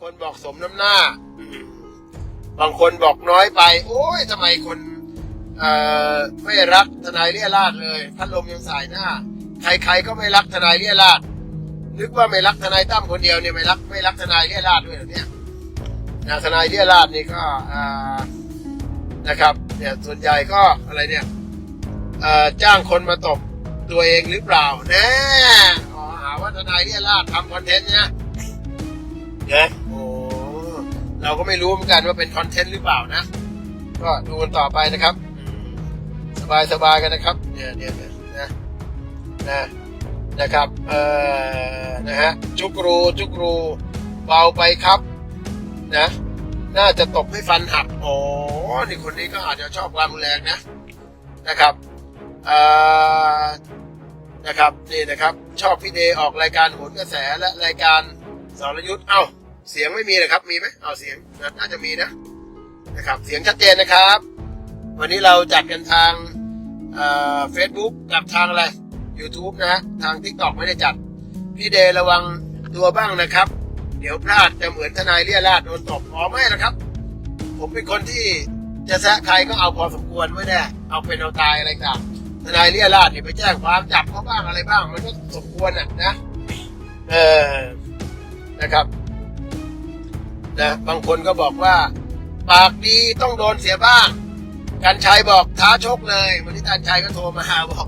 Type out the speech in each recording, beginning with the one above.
คนบอกสมน้ำหน้า บางคนบอกน้อยไป โอ้ยทำไมคนไม่รักทนายเลี่ยราดเลยพัดลมยังสายหน้า ใครๆก็ไม่รักทนายเลี่ยราดนึกว่าไม่รักทนายตั้มคนเดียวเนี่ยไม่รักไม่รักทนายเลี่ยราดด้วยเหรอเนี่ยนะทนายเลี่ยราดนี่ก็นะครับเนี่ยส่วนใหญ่ก็อะไรเนี่ยเจ้างคนมาตบตัวเองหรือเปล่าแน่หาว่าทนายเลี่ยราดทำคอนเทนต์เนี่ย นี่ยโอ้เราก็ไม่รู้เหมือนกันว่าเป็นคอนเทนต์หรือเปล่านะ ก็ดูกันต่อไปนะครับสบายสบายกันนะครับ เนี่ยเนี่ยนะนะนะครับเอ่อนะฮะจุกรูจุกรูเบาไปครับ นะ น่าจะตบให้ฟันหักอ๋อนี่คนนี้ก็อาจจะชอบความรุนแรงนะนะครับเอ่อนะครับนี่นะครับ ชอบพี่เดย์ออกรายการโหนกระแสและรายการสรยุทธ์เอ้า เสียงไม่มีเลยครับ มีไหมเอาเสียงน่าจะมีนะนะครับ เสียงชัดเจนนะครับ วันนี้เราจัดกันทางเฟซบุ๊กกับทางอะไร YouTube นะฮะทาง t ิ k t o k ไม่ได้จัด พี่เดระวังตัวบ้างนะครับ เดี๋ยวพลาดจะเหมือนทนายเลี่ยราดโดนตบอ๋อไม่นะครับ ผมเป็นคนที่จะแซะใครก็เอาพอสมควรไม่ได้เอาเป็นเอาตายอะไรต่างทนายเลี่ยราดเนี่ยไปแจ้งความจับเขาบ้างอะไรบ้าง มันก็สมควรอะนะ เออนะครับ นะบางคนก็บอกว่า ปากดีต้องโดนเสียบ้างกันชัยบอกท้าชกเลยวันนี้กันชัยก็โทรมาหาบอก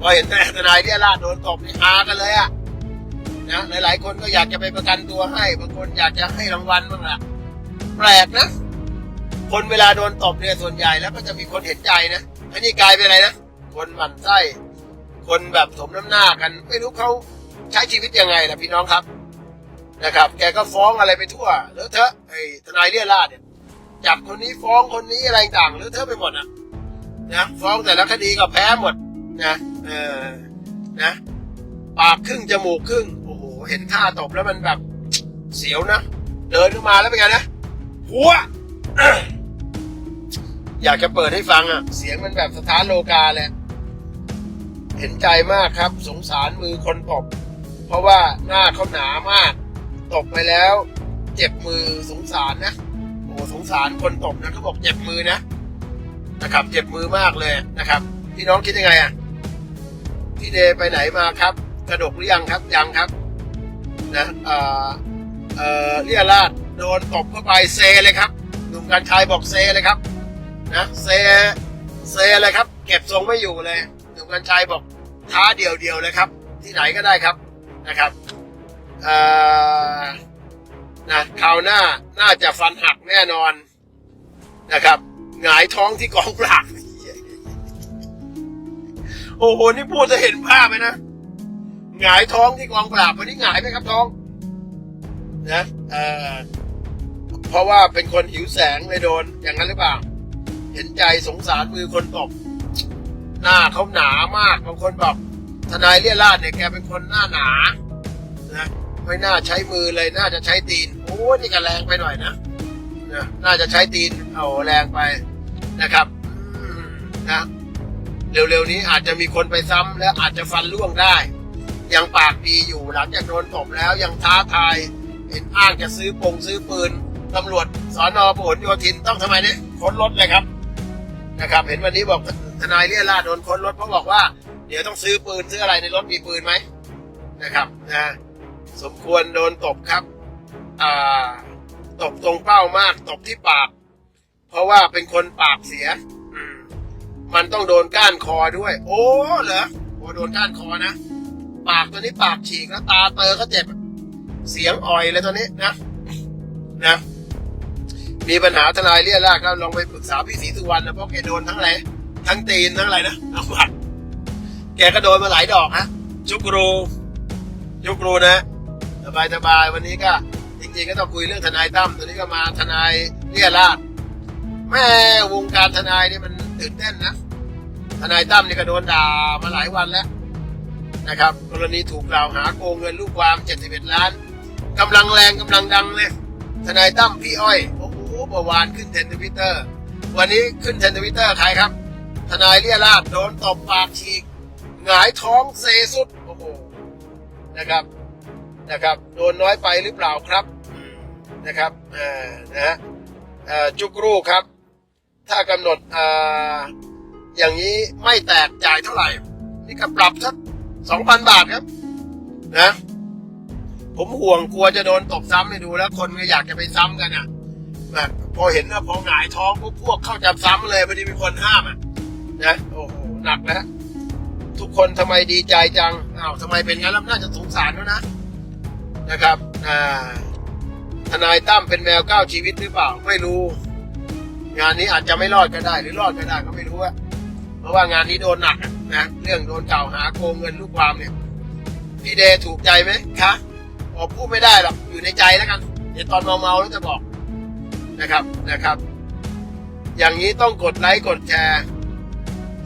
พอเห็นทนายเรียราดโดนตบนี่ฮากันเลยอะนะหลายๆคนก็อยากจะไปประกันตัวให้ บางคนอยากจะให้รางวัลบ้างละแปลกนะคนเวลาโดนตบเนี่ยส่วนใหญ่แล้วก็จะมีคนเห็นใจนะอันนี้กลายเป็นอะไรนะคนหมั่นไส้คนแบบสมน้ำหน้ากัน ไม่รู้เขาใช้ชีวิตยังไงละพี่น้องครับ นะครับ แกก็ฟ้องอะไรไปทั่วแล้วเถอไอ้ทนายเรียราดเนี่ยจับคนนี้ฟ้องคนนี้อะไรต่างหรือเธอไปหมดอะนะฟ้องแต่ละคดีก็แพ้หมดนะเออนะปากครึ่งจมูกครึ่งโอ้โหเห็นท่าตบแล้วมันแบบเสียวนะเดินขึ้นมาแล้วเป็นไงนะหัวอยากจะเปิดให้ฟังอะ เสียงมันแบบสถานโลกาเลยเห็นใจมากครับ สงสารมือคนตบเพราะว่าหน้าเขาหนามาก ตบไปแล้ว เจ็บมือสงสารนะโอ้สงสารคนตบนะเขาบอกเจ็บมือนะนะครับเจ็บมือมากเลยนะครับพี่น้องคิดยังไงอะพี่เดไปไหนมาครับ กระดกหรือยังครับยังครับนะเอ่อเอ่อเรียราดโดนตบเข้าไปเซเลยครับหนุ่มกัญชัยบอกเซเลยครับนะเซเซเลยครับ เก็บทรงไม่อยู่เลยหนุ่มกัญชัยบอกท้าเดี่ยวเดียวๆเลยครับ ที่ไหนก็ได้ครับนะครับ นะคราวหน้าน่าจะฟันหักแน่นอนนะครับหงายท้องที่กองปราบโอ้โหนี่พูดจะเห็นภาพไหมนะหงายท้องที่กองปราบวันนี้หงายไหมครับท้องนะเออเพราะว่าเป็นคนหิวแสงเลยโดน อย่างนั้นหรือเปล่า เห็นใจสงสารมือคนตบหน้าเขาหนามากบางคนบอกทนายเลี่ยราดเนี่ยแกเป็นคนหน้าหนา ไม่น่าใช้มือเลยน่าจะใช้ตีนโอ้นี่ก็แรงไปหน่อยนะนะน่าจะใช้ตีนเอาแรงไปนะครับนะเร็วๆนี้อาจจะมีคนไปซ้ำและอาจจะฟันล่วงได้ ยังปากดีอยู่หลังจากโดนตบแล้วยังท้าทาย เห็นอ้างจะซื้อปงซื้อปืนตำรวจสอนอพหลโยธินต้องทำไมเนี่ยค้นรถเลยครับนะครับ เห็นวันนี้บอกทนายเลี่ยราโดนค้นรถเพราะบอกว่า เดี๋ยวต้องซื้อปืนซื้ออะไรในรถมีปืนไหมนะครับนะ สมควรโดนตบครับ อ่า ตบตรงเป้ามากตบที่ปาก เพราะว่าเป็นคนปากเสีย อืม มันต้องโดนก้านคอด้วย โอ้เหรอโอ้โดนก้านคอนะ ปากตัวนี้ปากฉีกแล้วตาเตอก็เจ็บ เสียงอ่อยเลยตัวนี้นะ นะ มีปัญหาทนายเรียราก็ลองไปปรึกษาพี่ศรีสุวรรณนะเพราะแกโดนทั้งอะไรทั้งตีนทั้งอะไรนะทั้งหวัดแกก็โดนมาหลายดอกฮะจุกรูยุครูนะ สบายสบายๆวันนี้ก็จริงๆก็ต้องคุยเรื่องทนายตั้มตัวนี้ก็มาทนายเรียราดแม่วงการทนายนี่มันตื่นเต้นนะทนายตั้มนี่ก็โดนด่ามาหลายวันแล้วนะครับ กรณีถูกกล่าวหาโกงเงินลูกความ71ล้านกำลังแรงกำลังดังเลยทนายตั้มพี่อ้อยโอ้โหเมื่อวานขึ้นเทนทวิตเตอร์ วันนี้ขึ้นเทนทวิตเตอร์ใครครับ ทนายเรียราดโดนตบปากฉีกหงายท้องเซสุดโอ้โหนะครับ นะครับโดนน้อยไปหรือเปล่าครับนะครับอ่อนะฮะจุกรูครับ ถ้ากำหนดอ่ออย่างนี้ไม่แตกจ่ายเท่าไหร่ นี่ก็ปรับสักสองพันบาทครับนะผมห่วงกลัวจะโดนตบซ้ำให้ดูแล้ว คนก็อยากจะไปซ้ำกันอะนะพอเห็นว่าพอหงายท้องปุ๊บพวกเข้าจับซ้ำเลยไม่ได้มีคนห้ามอะนะโอ้โหหนักนะทุกคนทำไมดีใจจังอ้าวทำไมเป็นงั้นแล้วน่าจะสงสารเขานะ นะครับทนายตั้มเป็นแมวเก้าชีวิตหรือเปล่าไม่รู้ งานนี้อาจจะไม่รอดก็ได้ หรือรอดก็ได้ก็ไม่รู้อะเพราะว่างานนี้โดนหนักนะเรื่องโดนกล่าวหาโกงเงินลูกความเนี่ยพี่เดถูกใจไหมคะบอกพูดไม่ได้หรอกอยู่ในใจแล้วกันเดี๋ยวตอนเมาๆแล้วจะบอกนะครับนะครับ อย่างนี้ต้องกดไลค์กดแชร์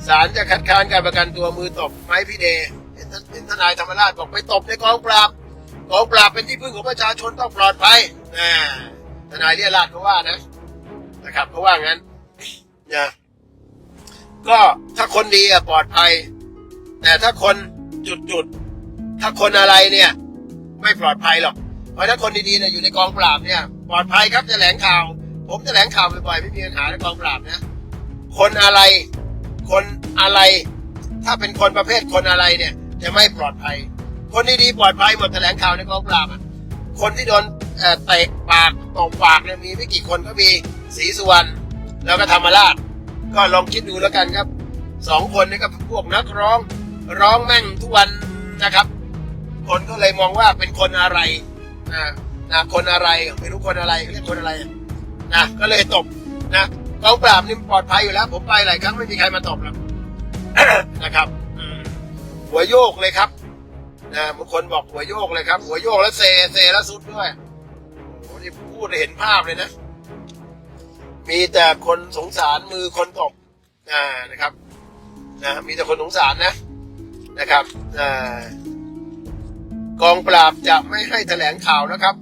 ศาลจะคัดค้านการประกันตัวมือตบไหมพี่เดเห็นท่านเห็นทนายธรรมราชบอกไปตบในกองปราบ กองปราบเป็นที่พึ่งของประชาชนต้องปลอดภัยอ่าทนายเรียราชเขาว่านะนะครับเพราว่างั้นนะก็ถ้าคนดีอะปลอดภัย แต่ถ้าคนจุดจุดๆถ้าคนอะไรเนี่ย ไม่ปลอดภัยหรอกเพราะถ้าคนดีๆเนี่ยอยู่ในกองปราบเนี่ย ปลอดภัยครับจะแถลงข่าว ผมจะแถลงข่าวบ่อยๆไม่มีปัญหาในกองปราบนะ คนอะไร คนอะไร ถ้าเป็นคนประเภทคนอะไรเนี่ย จะไม่ปลอดภัย คนดีๆปลอดภัยหมดแถลงข่าวในกองปราบคนที่โดนเตะปากตบปากเนี่ยมีไม่กี่คนก็มีศรีสุวรรณแล้วก็ธรรมราช ก็ลองคิดดูแล้วกันครับสองคนนี่ก็พวกนักร้องร้องแม่งทุกวันนะครับ คนก็เลยมองว่าเป็นคนอะไรนะนะคนอะไรไม่รู้คนอะไรเรียกคนอะไรนะก็เลยตบนะกองปราบนี่ปลอดภัยอยู่แล้ว ผมไปหลายครั้งไม่มีใครมาตบหรอกนะครับหัวโยกเลยครับ นะบางคนบอกหัวโยกเลยครับ หัวโยกแล้วเซเซแล้วสุดด้วยโอ้โหนี่พูดเห็นภาพเลยนะ มีแต่คนสงสารมือคนตบอ่านะครับนะมีแต่คนสงสารนะนะครับอ่ากองปราบจะไม่ให้แถลงข่าวนะครับ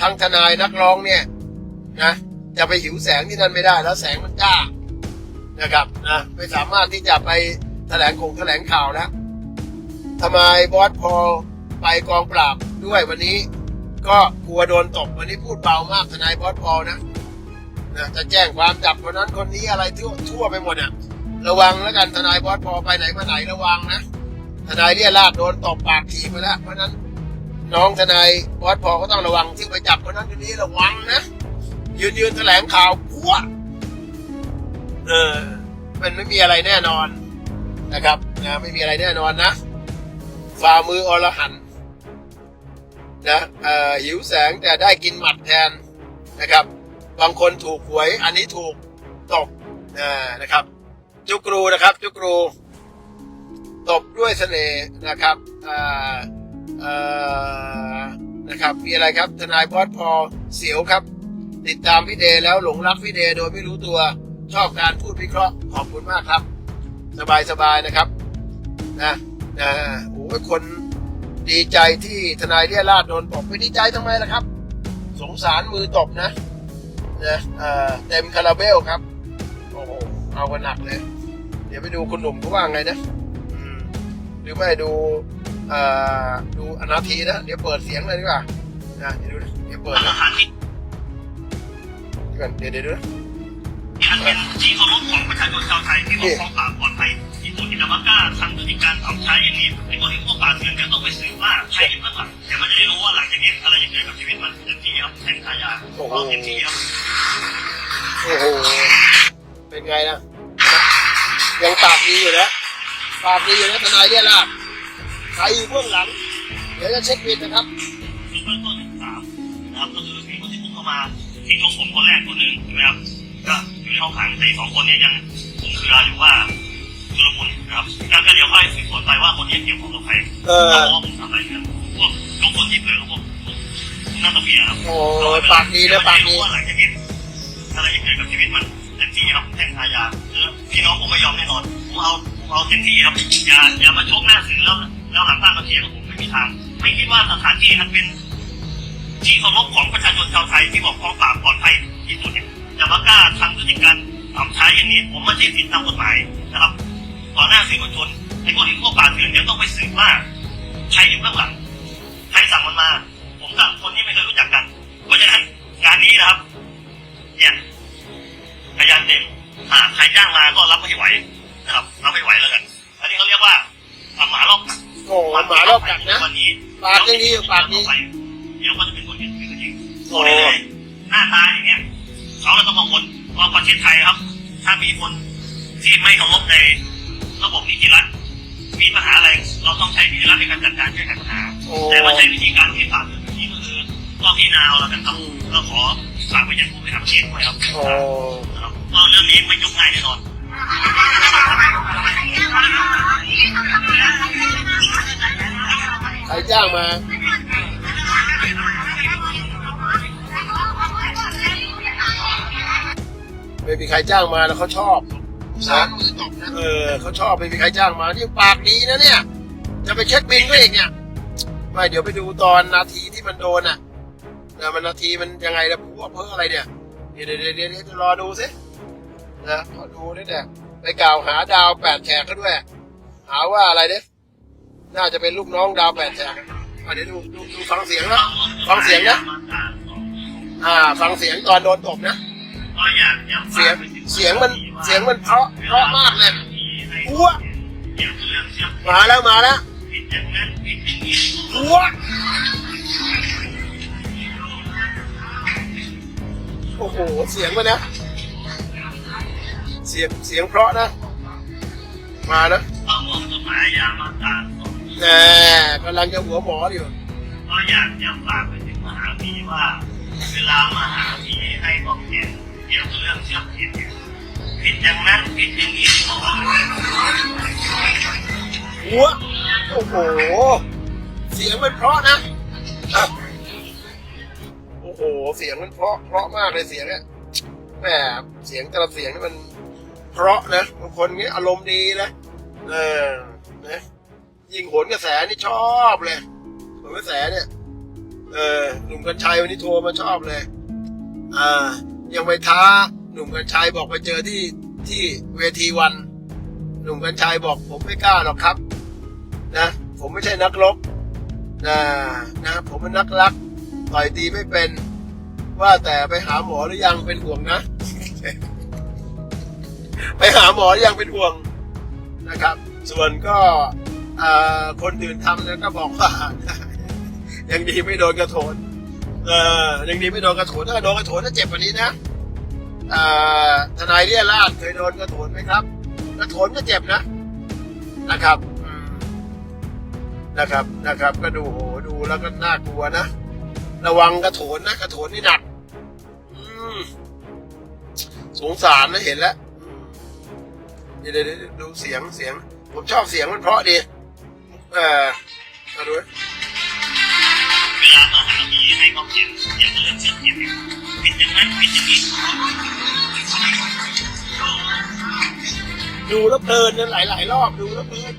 ทางทนายนักร้องเนี่ยนะจะไปหิวแสงที่นั่นไม่ได้แล้วแสงมันจ้านะครับนะไม่สามารถที่จะไปแถลงคงแถลงข่าวนะ ทำไมบอสพอไปกองปราบด้วยวันนี้ ก็กลัวโดนตบวันนี้พูดเบามากทนายบอสพอนะนะจะแจ้งความจับคนนั้นคนนี้อะไรทั่วทั่วไปหมดอะระวังแล้วกันทนายบอสพอไปไหนมาไหนระวังนะทนายเรียราดโดนตบปากทีไปแล้วเพราะฉะนั้นน้องทนายบอสพอก็ต้องระวังที่ไปจับคนนั้นคนนี้ระวังนะยืนยืนแถลงข่าวพัวเออมันไม่มีอะไรแน่นอนนะครับนะไม่มีอะไรแน่นอนนะ ฝ่ามืออรหันนะหิวแสงแต่ได้กินหมัดแทนนะครับ บางคนถูกหวย อันนี้ถูกตบอ่านะครับ จุกรูนะครับ จุกรู ตบด้วยเสน่ห์นะครับนะครับ มีอะไรครับ ทนายบอสพอเสียวครับ ติดตามพี่เดแล้วหลงรักพี่เดโดยไม่รู้ตัวชอบการพูดวิเคราะห์ขอบคุณมากครับ สบายสบายๆนะครับ นะนะโอ้ยคนดีใจที่ทนายเรียราดโดนตบไปดีใจทำไมล่ะครับ สงสารมือตบนะนะเอ่อเต็มคาราเบลครับ โอ้โห เอากันหนักเลย เดี๋ยวไปดูคุณหนุ่มเขาว่าไงนะอืมหรือไม่ดูเอ่อดูอนาทีนะ เดี๋ยวเปิดเสียงเลยดีกว่านะเดี๋ยวดูนะเดี๋ยวเปิดสนะถานที่เดี๋ยวก่อนเดี๋ยวเดี๋ยวดูนะที่อันเป็นที่เคารพของประชาชนชาวไทยที่บอกของป่าปลอดภัย ที่สุดที่จะมากล้าทำพฤติการทำใช้อย่างนี้ไอ้คนที่พวกป่าเถื่อนจะต้องไปสืบว่าใครอยู่เบื้องหลังแต่มันจะได้รู้ว่าหลังจากนี้อะไรจะเกิดกับชีวิตมันเต็มที่ครับแทงทายาเราเต็มที่ครับโอ้โห เป็นไงนะ ยังปากดีอยู่นะ ปากดีอยู่นะทนายเรียราดใครอยู่เบื้องหลัง เดี๋ยวจะเช็คบินนะครับคือเบื้องต้นสามนะครับ ก็คือมีคนที่พุ่งเข้ามาที่ยกผมคนแรกคนหนึ่งใช่ไหมครับ ก็อยู่ในห้องขังแต่อีสองคนนี้ยังคุมเครืออยู่ว่า ชุลมุนนะครับแล้วก็เดี๋ยวค่อยสืบสวนไปว่าคนนี้เกี่ยวข้องกับใครเออเพราะว่าผมทำอะไรกันพวกยกคนที่เผลอของผมน่าตะเบียครับโอ้ยปากดีนะปากดี ว่าหลังจากนี้อะไรจะเกิดกับชีวิตมันเต็มที่ครับแท่งทายาคือพี่น้องผมไม่ยอมแน่นอนผมเอาผมเอาเต็มที่ครับอย่าอย่ามาชกหน้าสื่อแล้วแล้วหลังบ้านมาเคลียร์กับผมไม่มีทาง ไม่คิดว่าสถานที่นั้นเป็น ที่เคารพของประชาชนชาวไทยที่บอกกองปราบปลอดภัยที่สุดเนี่ยจะมากล้าทำพฤติการทำใช้อย่างนี้ ผมไม่ใช่ผิดตามกฎหมายนะครับ ต่อหน้าสื่อมวลชนไอ้พวกที่พวป่าเถื่อนเดี๋ยวต้องไปสืบว่าใครอยู่เบื้างหลังใครสั่งมันมา ผมสั่งคนที่ไม่เคยรู้จักกัน เพราะฉะนั้นงานนี้นะครับ เนี่ยพยานเต็มอ่าใครจ้างมาก็รับไม่ไหวนะครับรับไม่ไหวแล้วกัน อันนี้เขาเรียกว่าหมาลอกโอ้หมาลอกกัดนะ วันเปากยังดีอยู่ปากดี ต่อ แก้ไขปัญหา โอ้ แต่มาใช้วิธีการที่ต่างแบบนี้ก็คือก็พิจารณาเอาแล้วกันครับอืมก็ขอฝากไปยังผู้บริหารประเทศด้วยครับโอ้ครับก็เรื่องนี้ไม่จบง่ายแน่นอน ใครจ้างมา ไม่มีใครจ้างมาแล้วเขาชอบนะเออเขาชอบไม่มีใครจ้างมานี่ปากดีนะเนี่ย จะไปเช็คบินก็อีกเนี่ยไม่เดี๋ยวไปดูตอนนาทีที่มันโดนอะนะมันนาทีมันยังไงนะพัวเพ้ออะไรเนี่ยเดี๋ยวเดี๋ยวเดี๋ยวเดี๋ยวจะรอดูสินะรอดูด้วยเนี่ยไปกล่าวหาดาวแปดแฉกก็ด้วย หาว่าอะไรเนี่ยน่าจะเป็นลูกน้องดาวแปดแฉกอะเดี๋ยวดูดูดูฟังเสียงนะฟังเสียงนะอ่า ฟังเสียงตอนโดนตบนะก็อยเสียงเสียงมันเสียงมันเพราะเพราะมากเลยพัวเกี่ยวมาแล้วมาแล้ว ผิดอย่างนั้นผิดอย่างนี้พัวโอ้โห เสียงมันนะ เสียง เสียงเพราะนะ มานะประมวลกฎหมายอาญามาตราสองแน่กำลังจะหัวหมออยู่ก็อยากจะฝากไปถึงมหาวีว่า เวลามหาวีให้บอกเหตุเกี่ยวกับเรื่องเชื่อมผิดเนี่ยผิดอย่างนั้นผิดอย่างนี้หัว โอ้โห เสียงมันเพราะนะ โอ้โห เสียงมันเพราะ เพราะมากเลยเสียงเนี่ยแหมเสียงแต่ละเสียงนี่มันเพราะนะ บางคนนี้อารมณ์ดีนะเออนะยิงโหนกระแสนี่ชอบเลยโหนกระแสเนี่ย เออ หนุ่มกัญชัยวันนี้โทรมาชอบเลย อ่า ยังไปท้า หนุ่มกัญชัยบอกไปเจอที่ที่เวทีวัน หนุ่มกัญชัยบอกผมไม่กล้าหรอกครับ นะ ผมไม่ใช่นักรบนะนะผมเป็นนักรักต่อยตีไม่เป็น ว่าแต่ไปหาหมอหรือยังเป็นห่วงนะ ไปหาหมอหรือยังเป็นห่วงนะครับ ส่วนก็คนอื่นทำแล้วก็บอกว่ายังดีไม่โดนกระโถนเออยังดีไม่โดนกระโถนถ้าโดนกระโถนจะเจ็บกว่านี้นะทนายเรียราชเคยโดนกระโถนไหมครับ กระโถนก็เจ็บนะนะครับ นะครับนะครับ ก็ดูโหดูแล้วก็น่ากลัวนะ ระวังกระโถนนะกระโถนนี่หนักอืมสงสารนะเห็นแล้วเดี๋ยวดูเสียงเสียง ผมชอบเสียงมันเพราะดีเออมาดูเวลามหาวีให้บอกเหตุเกี่ยวกับเรื่องเชื่อผิดเนี่ยผิดอย่างนั้นผิดอย่างนี้ดูแล้วเพลินนะหลายหลายรอบดูแล้วเพลิน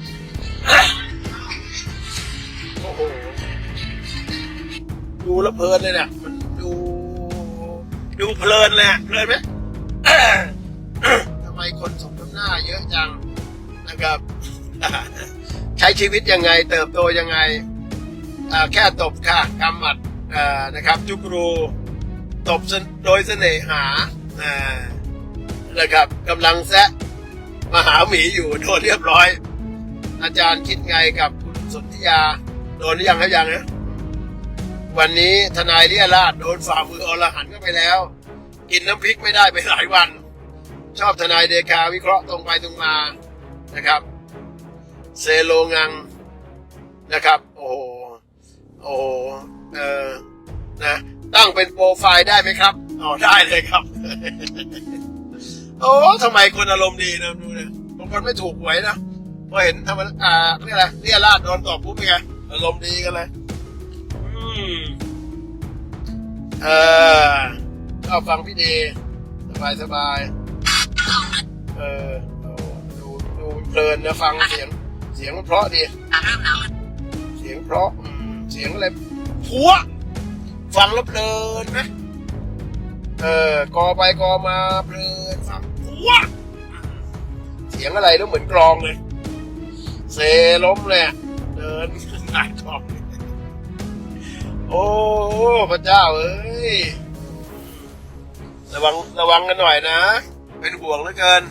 โหดูแล้วเพลินเลยเนี่ยมันดูดูเพลินเลยอะเพลินไหมทำไมคนสมน้ำหน้าเยอะจังนะครับ ใช้ชีวิตยังไงเติบโตยังไงอ่าแค่ตบค่ะกำหมัดอ่านะครับจุกรูตบโดยเสน่หานะครับกำลังแซะมหาหมีอยู่โดนเรียบร้อย อาจารย์คิดไงกับคุณสุนธิยา โดนหรือยังครับยังนะวันนี้ทนายเรียราชโดนฝ่ามืออรหันก็ไปแล้ว กินน้ำพริกไม่ได้ไปหลายวัน ชอบทนายเดคาวิเคราะห์ตรงไปตรงมานะครับ เซโลงังนะครับ โอ้โหโอ้โหเออนะตั้งเป็นโปรไฟล์ได้ไหมครับอ๋อได้เลยครับ โอ้ทำไมคนอารมณ์ดีนะดูนี่ยบางคนไม่ถูกหวยนะพอเห็นทำมันอ่าเรียกอะไรเรียราดโดนตอบปุ๊บเป็นไง อารมณ์ดีกันเลย อืมเออก็ฟังพี่เดสบายสบายเออโอ้ดูดูเพลินนะฟังเสียง เสียงมันเพราะดีเสียงเพราะอืมเสียงอะไรผัว ฟังแล้วเพลินไหมเออกอไปกอมาเพลินฟังผัว เสียงอะไรแล้วเหมือนกลองเลย เซล้มเลยอะ เดินหายกองโอ้พระเจ้าเอ้ย ระวังระวังกันหน่อยนะ เป็นห่วงเหลือเกิน